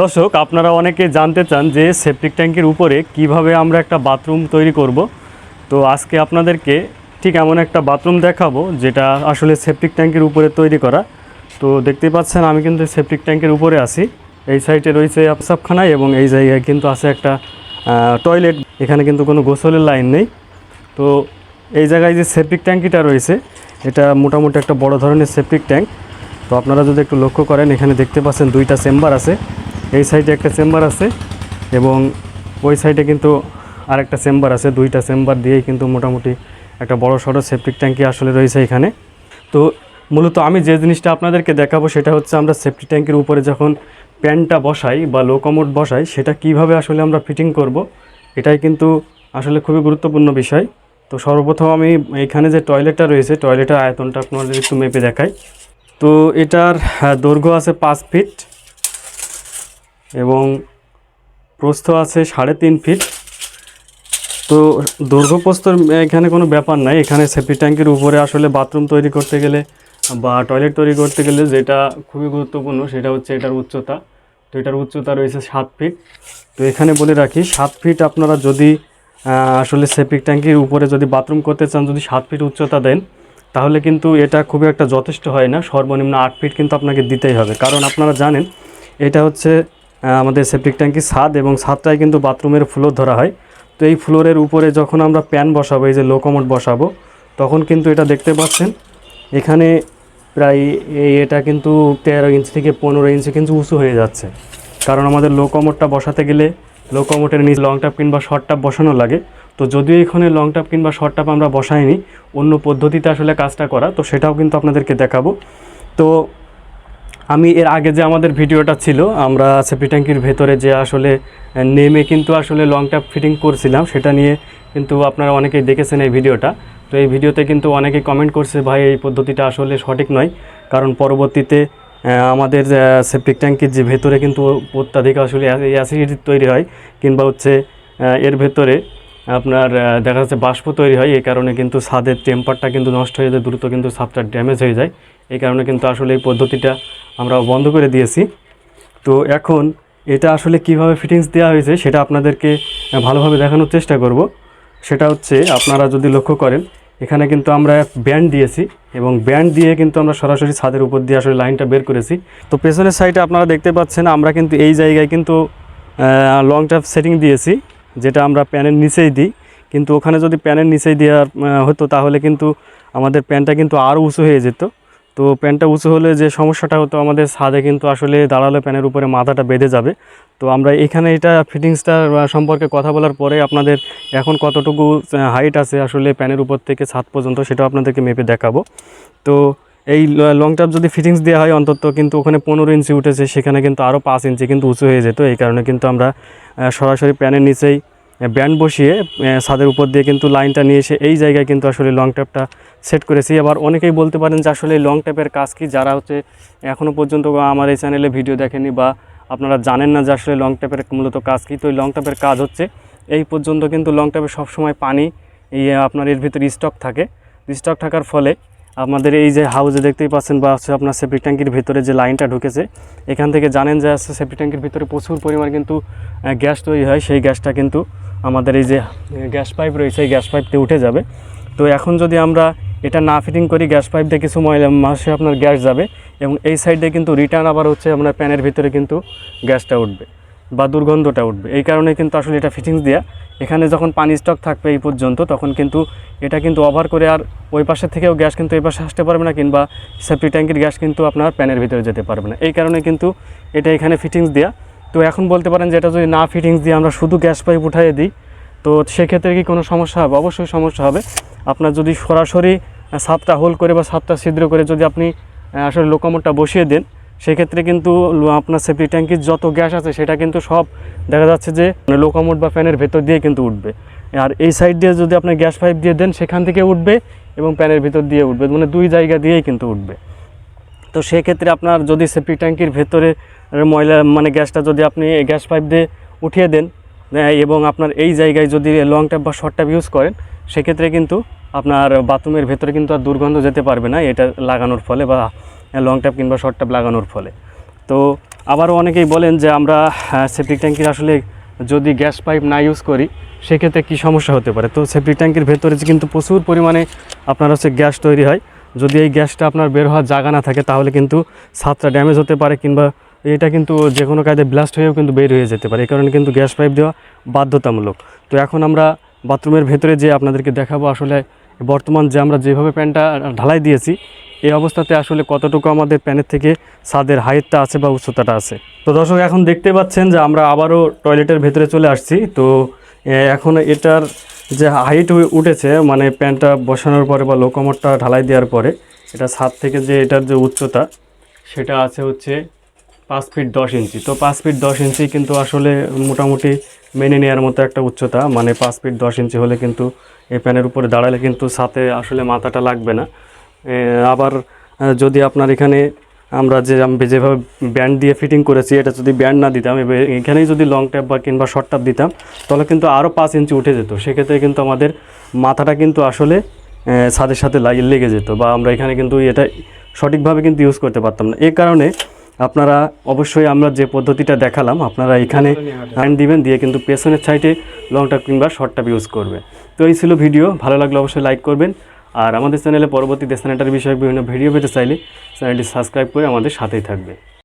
দর্শক, আপনারা অনেকে জানতে চান যে সেপটিক ট্যাঙ্কের উপরে কীভাবে আমরা একটা বাথরুম তৈরি করব। তো আজকে আপনাদেরকে ঠিক এমন একটা বাথরুম দেখাবো, যেটা আসলে সেপটিক ট্যাঙ্কের উপরে তৈরি করা। তো দেখতে পাচ্ছেন, আমি কিন্তু সেপটিক ট্যাঙ্কের উপরে আছি। এই সাইডে রয়েছে আপসাবখানা এবং এই জায়গায় কিন্তু আছে একটা টয়লেট। এখানে কিন্তু কোনো গোসলের লাইন নেই। তো এই জায়গায় যে সেপটিক ট্যাঙ্কিটা রয়েছে, এটা মোটামুটি একটা বড় ধরনের সেপটিক ট্যাঙ্ক। তো আপনারা যদি একটু লক্ষ্য করেন, এখানে দেখতে পাচ্ছেন দুইটা চেম্বার আছে। এই সাইডে একটা চেম্বার আছে এবং ওই সাইডে কিন্তু আরেকটা চেম্বার আছে দুইটা চেম্বার দিয়েই কিন্তু মোটামুটি একটা বড় সড়ো সেপটিক ট্যাঙ্কি আসলে রয়েছে এখানে। তো মূলত আমি যে জিনিসটা আপনাদেরকে দেখাবো সেটা হচ্ছে আমরা সেফটি ট্যাঙ্কের উপরে যখন প্যানটা বসাই বা লো কমোড বসাই সেটা কীভাবে আসলে আমরা ফিটিং করব এটাই কিন্তু আসলে খুবই গুরুত্বপূর্ণ বিষয়। তো সর্বপ্রথম আমি এখানে যে টয়লেটটা রয়েছে টয়লেটের আয়তনটা আপনাদের একটু মেপে দেখাই। তো এটার হ্যাঁ, দৈর্ঘ্য আছে পাঁচ ফিট। এবং প্রস্থ আছে সাড়ে তিন ফিট। তো দৈর্ঘ্য প্রস্তর এখানে কোনো ব্যাপার নাই। এখানে সেফটি ট্যাঙ্কের উপরে আসলে বাথরুম তৈরি করতে গেলে বা টয়লেট তৈরি করতে গেলে যেটা খুবই গুরুত্বপূর্ণ সেটা হচ্ছে এটার উচ্চতা। তো এটার উচ্চতা রয়েছে সাত ফিট। তো এখানে বলে রাখি, সাত ফিট আপনারা যদি আসলে সেপিক ট্যাঙ্কির উপরে যদি বাথরুম করতে চান, যদি সাত ফিট উচ্চতা দেন, তাহলে কিন্তু এটা খুবই একটা যথেষ্ট হয় না। সর্বনিম্ন আট ফিট কিন্তু আপনাকে দিতেই হবে। কারণ আপনারা জানেন, এটা হচ্ছে আমাদের সেপটিক ট্যাঙ্কি ছাদ এবং ছাদটাই কিন্তু বাথরুমের ফ্লোর ধরা হয়। তো এই ফ্লোরের উপরে যখন আমরা প্যান বসাবো, এই যে লোকোমোট বসাবো, তখন কিন্তু এটা দেখতে পাচ্ছেন, এখানে প্রায় এটা কিন্তু তেরো ইঞ্চি থেকে পনেরো ইঞ্চি কিন্তু উঁচু হয়ে যাচ্ছে। কারণ আমাদের লো কমোডটা বসাতে গেলে লো কমোটের নিচ লং টাপ কিংবা শর্ট টাপ বসানো লাগে। তো যদিও এখানে লং টাপ কিংবা শর্ট টাপ আমরা বসাইনি, অন্য পদ্ধতিতে আসলে কাজটা করা, তো সেটাও কিন্তু আপনাদেরকে দেখাবো। তো আমি এর আগে যে আমাদের ভিডিওটা ছিল, আমরা সেফটি ট্যাঙ্কির ভেতরে যে আসলে নেমে কিন্তু আসলে লং ট্যাপ ফিটিং করছিলাম, সেটা নিয়ে কিন্তু আপনারা অনেকেই দেখেছেন এই ভিডিওটা। তো এই ভিডিওতে কিন্তু অনেকেই কমেন্ট করছে, ভাই, এই পদ্ধতিটা আসলে সঠিক নয়। কারণ পরবর্তীতে আমাদের সেপটিক ট্যাঙ্কির যে ভেতরে কিন্তু অত্যাধিক আসলে অ্যাসিডিটি তৈরি হয়, কিংবা হচ্ছে এর ভেতরে আপনার দেখা যাচ্ছে বাষ্প তৈরি হয়, এই কারণে কিন্তু ছাদের টেম্পারটা কিন্তু নষ্ট হয়ে যায়, দ্রুত কিন্তু ছাদটা ড্যামেজ হয়ে যায়। এই কারণে কিন্তু আসলে এই পদ্ধতিটা আমরা বন্ধ করে দিয়েছি। তো এখন এটা আসলে কীভাবে ফিটিংস দেওয়া হয়েছে সেটা আপনাদেরকে ভালোভাবে দেখানোর চেষ্টা করব। সেটা হচ্ছে আপনারা যদি লক্ষ্য করেন, এখানে কিন্তু আমরা ব্যান্ড দিয়েছি এবং ব্যান্ড দিয়ে কিন্তু আমরা সরাসরি ছাদের উপর দিয়ে আসলে লাইনটা বের করেছি। তো পেছনের সাইডে আপনারা দেখতে পাচ্ছেন, আমরা কিন্তু এই জায়গায় কিন্তু লং টাপ সেটিং দিয়েছি, যেটা আমরা প্যানের নিচেই দিই। কিন্তু ওখানে যদি প্যানের নিচেই দেওয়া হতো তাহলে কিন্তু আমাদের প্যানটা কিন্তু আরও উঁচু হয়ে যেত। তো প্যানটা উঁচু হলে যে সমস্যাটা হতো আমাদের ছাদে কিন্তু আসলে দাঁড়ালে প্যানের উপরে মাথাটা বেঁধে যাবে। তো আমরা এখানে এটা ফিটিংসটা সম্পর্কে কথা বলার পরে আপনাদের এখন কতটুকু হাইট আছে আসলে প্যানের উপর থেকে ছাদ পর্যন্ত সেটা আপনাদেরকে মেপে দেখাবো। তো এই লং টাপ যদি ফিটিংস দেওয়া হয় অন্তত কিন্তু ওখানে পনেরো ইঞ্চি উঠেছে, সেখানে কিন্তু আরও পাঁচ ইঞ্চি কিন্তু উঁচু হয়ে যেত। এই কারণে কিন্তু আমরা সরাসরি প্যানের নিচেই ব্যান্ড বসিয়ে ছাদের উপর দিয়ে কিন্তু লাইনটা নিয়ে এসে এই জায়গায় কিন্তু আসলে লং ট্যাপটা সেট করেছি। আবার অনেকেই বলতে পারেন যে আসলে লং ট্যাপের কাজ কি? যারা হচ্ছে এখনও পর্যন্ত আমার এই চ্যানেলে ভিডিও দেখেনি বা আপনারা জানেন না যে আসলে লং ট্যাপের মূলত কাজ কি, তো এই লং ট্যাপের কাজ হচ্ছে এই পর্যন্ত কিন্তু লং ট্যাপে সবসময় পানি আপনার এর ভিতরে স্টক থাকে। স্টক থাকার ফলে আমাদের এই যে হাউজে দেখতেই পাচ্ছেন বা হচ্ছে আপনার সেপ্টিক ট্যাঙ্কির ভিতরে যে লাইনটা ঢুকেছে, এখান থেকে জানেন যে সেপ্টিক ট্যাঙ্কির ভিতরে প্রচুর পরিমাণ কিন্তু গ্যাস তৈরি হয়। সেই গ্যাসটা কিন্তু আমাদের এই যে গ্যাস পাইপ রয়েছে, এই গ্যাস পাইপ দিয়ে উঠে যাবে। তো এখন যদি আমরা এটা না ফিটিং করি, গ্যাস পাইপ দিয়ে কিছু ময়লা মাসে আপনার গ্যাস যাবে এবং এই সাইডে কিন্তু রিটার্ন আবার হচ্ছে আপনার প্যানের ভিতরে কিন্তু গ্যাসটা উঠবে বা দুর্গন্ধটা উঠবে। এই কারণে কিন্তু আসলে এটা ফিটিংস দেওয়া এখানে যখন পানি স্টক থাকবে এই পর্যন্ত, তখন কিন্তু এটা কিন্তু ওভার করে আর ওই পাশে থেকেও গ্যাস কিন্তু এই পাশে আসতে পারবে না কিংবা সেফটি ট্যাঙ্কির গ্যাস কিন্তু আপনার প্যানের ভিতরে যেতে পারবে না। এই কারণে কিন্তু এটা এখানে ফিটিংস দেওয়া তো এখন বলতে পারেন যে এটা যদি না ফিটিংস দিয়ে আমরা শুধু গ্যাস পাইপ উঠাইয়ে দিই, তো সেক্ষেত্রে কি কোনো সমস্যা হবে? অবশ্যই সমস্যা হবে। আপনার যদি সরাসরি সাতটা হোল করে বা সাতটা ছিদ্র করে যদি আপনি আসলে লোকোমোটটা বসিয়ে দেন, সেক্ষেত্রে কিন্তু আপনার সেফটি ট্যাঙ্কির যত গ্যাস আছে, সেটা কিন্তু সব দেখা যাচ্ছে যে লোকোমোট বা ফ্যানের ভেতর দিয়ে কিন্তু উঠবে। আর এই সাইড দিয়ে যদি আপনি গ্যাস পাইপ দিয়ে দেন, সেখান থেকে উঠবে এবং প্যানের ভিতর দিয়ে উঠবে। মানে দুই জায়গা দিয়েই কিন্তু উঠবে। তো সেক্ষেত্রে আপনার যদি সেপ্টিক ট্যাঙ্কির ভেতরে ময়লা মানে গ্যাসটা যদি আপনি গ্যাস পাইপ দিয়ে উঠিয়ে দেন এবং আপনার এই জায়গায় যদি লং ট্যাপ বা শর্ট ট্যাপ ইউজ করেন, সেক্ষেত্রে কিন্তু আপনার বাথরুমের ভেতরে কিন্তু আর দুর্গন্ধ যেতে পারবে না, এটা লাগানোর ফলে বা লং ট্যাপ কিংবা শর্ট ট্যাপ লাগানোর ফলে। তো আবারও অনেকেই বলেন যে আমরা সেপ্টিক ট্যাঙ্কির আসলে যদি গ্যাস পাইপ না ইউজ করি, সেক্ষেত্রে কী সমস্যা হতে পারে? তো সেপ্টিক ট্যাঙ্কির ভেতরে কিন্তু প্রচুর পরিমাণে আপনার হচ্ছে গ্যাস তৈরি হয় যদি এই গ্যাসটা আপনার বের হওয়ার জায়গা না থাকে, তাহলে কিন্তু ছাদটা ড্যামেজ হতে পারে কিংবা এটা কিন্তু যে কোনো কায়দায় ব্লাস্ট হয়েও কিন্তু বের হয়ে যেতে পারে। এই কারণে কিন্তু গ্যাস পাইপ দেওয়া বাধ্যতামূলক। তো এখন আমরা বাথরুমের ভেতরে যে আপনাদেরকে দেখাবো আসলে বর্তমান যে আমরা যেভাবে প্যানটা ঢালাই দিয়েছি, এই অবস্থাতে আসলে কতটুকু আমাদের প্যানের থেকে ছাদের হাইটটা আছে বা উচ্চতাটা আছে। তো দর্শক, এখন দেখতে পাচ্ছেন যে আমরা আবারও টয়লেটের ভেতরে চলে আসছি। তো এখন এটার যে হাইট উঠেছে মানে প্যানটা বসানোর পরে বা লোকমোটটা ঢালাই দেওয়ার পরে, এটা ছাদ থেকে যে এটার যে উচ্চতা, সেটা আছে হচ্ছে পাঁচ ফিট দশ ইঞ্চি। তো পাঁচ ফিট দশ ইঞ্চি কিন্তু আসলে মোটামুটি মেনে নেওয়ার মতো একটা উচ্চতা মানে পাঁচ ফিট দশ ইঞ্চি হলে কিন্তু এই প্যানের উপরে দাঁড়ালে কিন্তু সাথে আসলে মাথাটা লাগবে না। আবার যদি আপনার এখানে আমরা যে আমি যেভাবে ব্যান্ড দিয়ে ফিটিং করেছি এটা যদি ব্যান্ড না দিতাম এখানেই যদি লং ট্যাপ বা কিংবা শর্ট ট্যাপ দিতাম তাহলে কিন্তু আরও পাঁচ ইঞ্চি উঠে যেত। সেক্ষেত্রে কিন্তু আমাদের মাথাটা কিন্তু আসলে ছাদের সাথে লেগে যেত বা আমরা এখানে কিন্তু এটা সঠিকভাবে কিন্তু ইউজ করতে পারতাম না। এ কারণে আপনারা অবশ্যই আমরা যে পদ্ধতিটা দেখালাম আপনারা এখানে হ্যান্ড দিবেন দিয়ে কিন্তু পেছনের সাইডে লং ট্যাপ কিংবা শর্ট ট্যাপ ইউজ করবে। তো এই ছিল ভিডিও ভালো লাগলে অবশ্যই লাইক করবেন। আর আমাদের চ্যানেলে পরবর্তীতে স্যানিটারি বিষয়ক বিভিন্ন ভিডিও পেতে চাইলে চ্যানেলটি সাবস্ক্রাইব করে আমাদের সাথেই থাকবে।